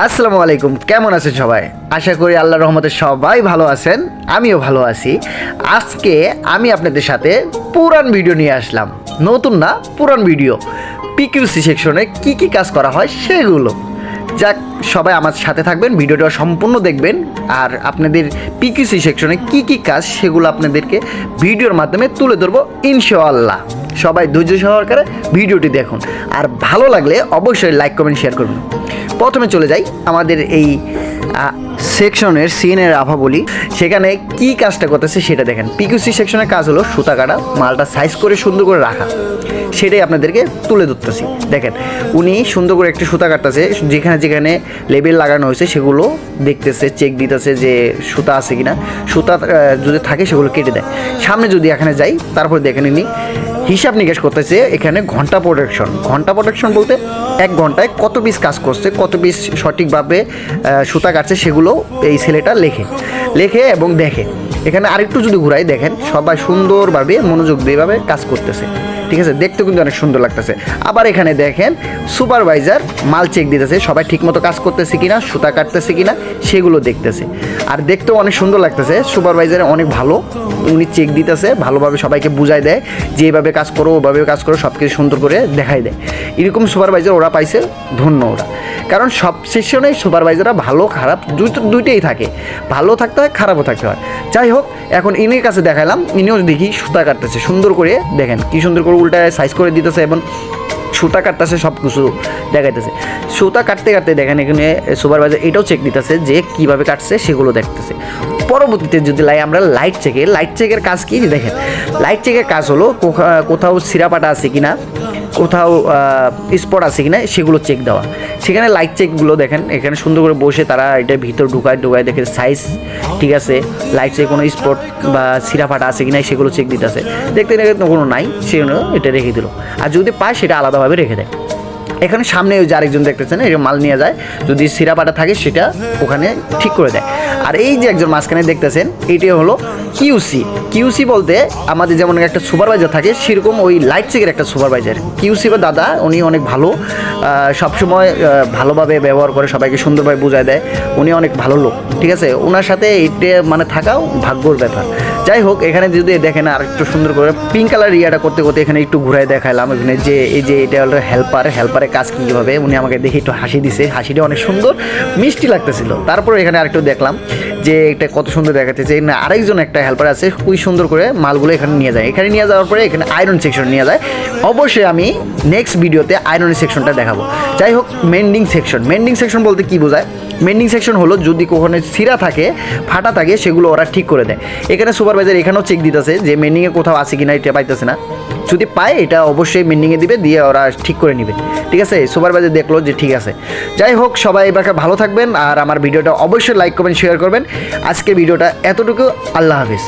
আসসালামু আলাইকুম, কেমন আছেন সবাই? আশা করি আল্লাহ রহমতে সবাই ভালো আছেন, আমিও ভালো আছি। আজকে আমি আপনাদের সাথে পুরান ভিডিও নিয়ে আসলাম। নতুন না, পুরান ভিডিও। পিকিউসি সেকশনে কি কি কাজ করা হয় সেগুলো। যাক, সবাই আমার সাথে থাকবেন, ভিডিওটা সম্পূর্ণ দেখবেন। আর আপনাদের পিকিউসি সেকশনে কি কি কাজ সেগুলো আপনাদেরকে ভিডিওর মাধ্যমে তুলে ধরবো, ইনশাআল্লাহ। সবাই ধৈর্য সহকারে ভিডিওটি দেখুন। আর ভালো লাগলে অবশ্যই লাইক কমেন্ট শেয়ার করুন। প্রথমে চলে যাই আমাদের এই সেকশনের সিনের আভা বলি। সেখানে কি কাজটা করতেছে সেটা দেখেন। পিকিউসি সেকশনের কাজ হলো সুতা কাটা, মালটা সাইজ করে সুন্দর করে রাখা। সেটাই আপনাদেরকে তুলে ধরতেছি। দেখেন, উনি সুন্দর করে একটি সুতা কাটতেছে, যেখানে যেখানে লেবেল লাগানো হয়েছে সেগুলো দেখতেছে চেক দিতেছে যে সুতা আছে কিনা। সুতা যদি থাকে সেগুলো কেটে দেয়। সামনে যদি এখানে যাই, তারপর দেখেন ইনি হিসাব নিকাশ করতেছে এখানে ঘণ্টা প্রোডাকশন ঘণ্টা প্রোডাকশন বলতে এক ঘন্টায় কত পিস কাজ করছে, কত পিস সঠিকভাবে সুতা কাটছে সেগুলো এই ছেলেটা লেখে। লেখে এবং দেখে। এখানে আরেকটু যদি ঘুরাই দেখেন, সবাই সুন্দরভাবে মনোযোগ দিয়েভাবে কাজ করতেছে। ঠিক আছে? দেখতে কিন্তু অনেক সুন্দর লাগতেছে। আবার এখানে দেখেন সুপারভাইজার মাল চেক দিতেছে, সবাই ঠিকমতো কাজ করতেছে কিনা, সুতা কাটতেছে কিনা, সেগুলো দেখতেছে। আর দেখতেও অনেক সুন্দর লাগতেছে সুপারভাইজার অনেক ভালো, উনি চেক দিতেছে, ভালোভাবে সবাইকে বুঝাই দেয় যে এইভাবে কাজ করো, ওভাবে কাজ করো সব কিছু সুন্দর করে দেখাই দেয়। এরকম সুপারভাইজার ওরা পাইছে, ধন্য ওরা। কারণ সব সেশনেই সুপারভাইজাররা ভালো, খারাপ দুটো দুইটাই থাকে। ভালো থাকতে হয়, খারাপও থাকতে হয়। যাই হোক, এখন ইনির কাছে দেখালাম ইনিও দেখি সুতা কাটতেছে, সুন্দর করে দেখেন, কি সুন্দর করে উল্টায় সাইজ করে দিতেছে এবং সুতা কাটতেছে সব কিছু দেখাইতেছে। সুতা কাটতে কাটতে দেখেন এখানে সুপারভাইজার এটাও চেক দিতেছে যে কীভাবে কাটছে, সেগুলো দেখতেছে। পরবর্তীতে যদি লাই, আমরা লাইট চেকে লাইট চেকের কাজ কি? দেখেন লাইট চেকের কাজ হলো কোথাও সিরাপাটা আছে কিনা কোথাও স্পট আছে কিনা, সেগুলো চেক দেওয়া। সেখানে লাইট চেকগুলো দেখেন, এখানে সুন্দর করে বসে তারা এটা ভিতর ঢুকায় ঢুকায় দেখে সাইজ ঠিক আছে লাইট চেক কোনো স্পট বা সিরাফাটা আছে কিনা, সেগুলো চেক দিতেছে। দেখতে দেখতে কোনো নাই সেগুলো এটা রেখে দিল। আর যদি পায়, সেটা আলাদাভাবে রেখে দেয়। এখানে সামনে ওই যে আরেকজন দেখতেছেন যে মাল নিয়ে যায়, যদি সিরাপাটা থাকে, সেটা ওখানে ঠিক করে দেয়। আর এই যে একজন মাঝখানে দেখতেছেন এইটি হলো কিউসি কিউসি বলতে আমাদের যেমন একটা সুপারভাইজার থাকে, সেরকম ওই লাইট চেকের একটা সুপারভাইজার কিউসি বা দাদা, উনি অনেক ভালো সবসময় ভালোভাবে ব্যবহার করে সবাইকে সুন্দরভাবে বোঝায় দেয়। উনি অনেক ভালো লোক, ঠিক আছে? ওনার সাথে এইটা মানে থাকাও ভাগ্যর ব্যাপার। যাই হোক, এখানে যদি দেখেন আর একটু সুন্দর করে পিঙ্ক কালার ইয়াটা করতে করতে এখানে একটু ঘুরাই দেখালাম এখানে যে, এই যে এটা হলো হেল্পার হেল্পারের কাজ কীভাবে? উনি আমাকে দেখে একটু হাসি দিছে। হাসিটা অনেক সুন্দর, মিষ্টি লাগতেছিল। তারপর এখানে আরেকটু দেখলাম যে এটা কত সুন্দর দেখাচ্ছে, যে না আরেকজন একটা হেল্পার আছে, খুবই সুন্দর করে মালগুলো এখানে নিয়ে যায়। এখানে নিয়ে যাওয়ার পরে এখানে আয়রন সেকশন নিয়ে যায়। অবশ্যই আমি নেক্সট ভিডিওতে আয়রন সেকশনটা দেখাবো। যাই হোক মেন্ডিং সেকশন মেন্ডিং সেকশন বলতে কি বোঝায়? মেন্ডিং সেকশন হলো যদি কখনো সিরা থাকে, ফাটা থাকে, সেগুলো ওরা ঠিক করে দেয়। এখানে সুপারভাইজার এখানেও চেক দিতেছে যে মেন্ডিংয়ে কোথাও আছে কিনা, এটা পাইতেছে না। যদি পায়, এটা অবশ্যই মেন্ডিংয়ে দিবে, দিয়ে ওরা ঠিক করে নিবে। ঠিক আছে? সুপারভাইজার দেখল যে ঠিক আছে। যাই হোক, সবাই এবারকে ভালো থাকবেন, আর আমার ভিডিওটা অবশ্যই লাইক করবেন শেয়ার করবেন। আজকের ভিডিওটা এতটুকু। আল্লাহ হাফিজ।